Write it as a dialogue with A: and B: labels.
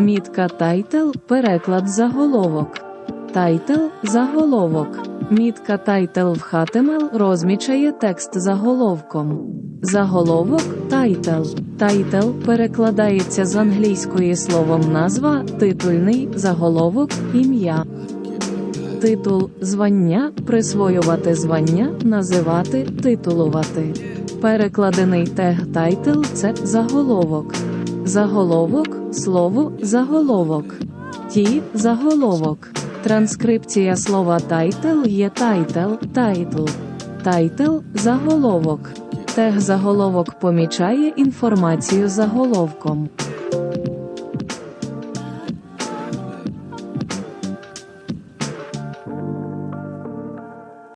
A: Мітка тайтл переклад заголовок. Тайтл заголовок. Мітка тайтл в HTML розмічає текст заголовком. Заголовок тайтл. Тайтл перекладається з англійської словом назва, титульний, заголовок, ім'я. Титул звання, присвоювати звання, називати, титулувати. Перекладений тег тайтл це заголовок. Заголовок слово заголовок. Ті заголовок. Транскрипція слова тайтл є тайтл, тайтл. Тайтл заголовок. Тег заголовок помічає інформацію заголовком.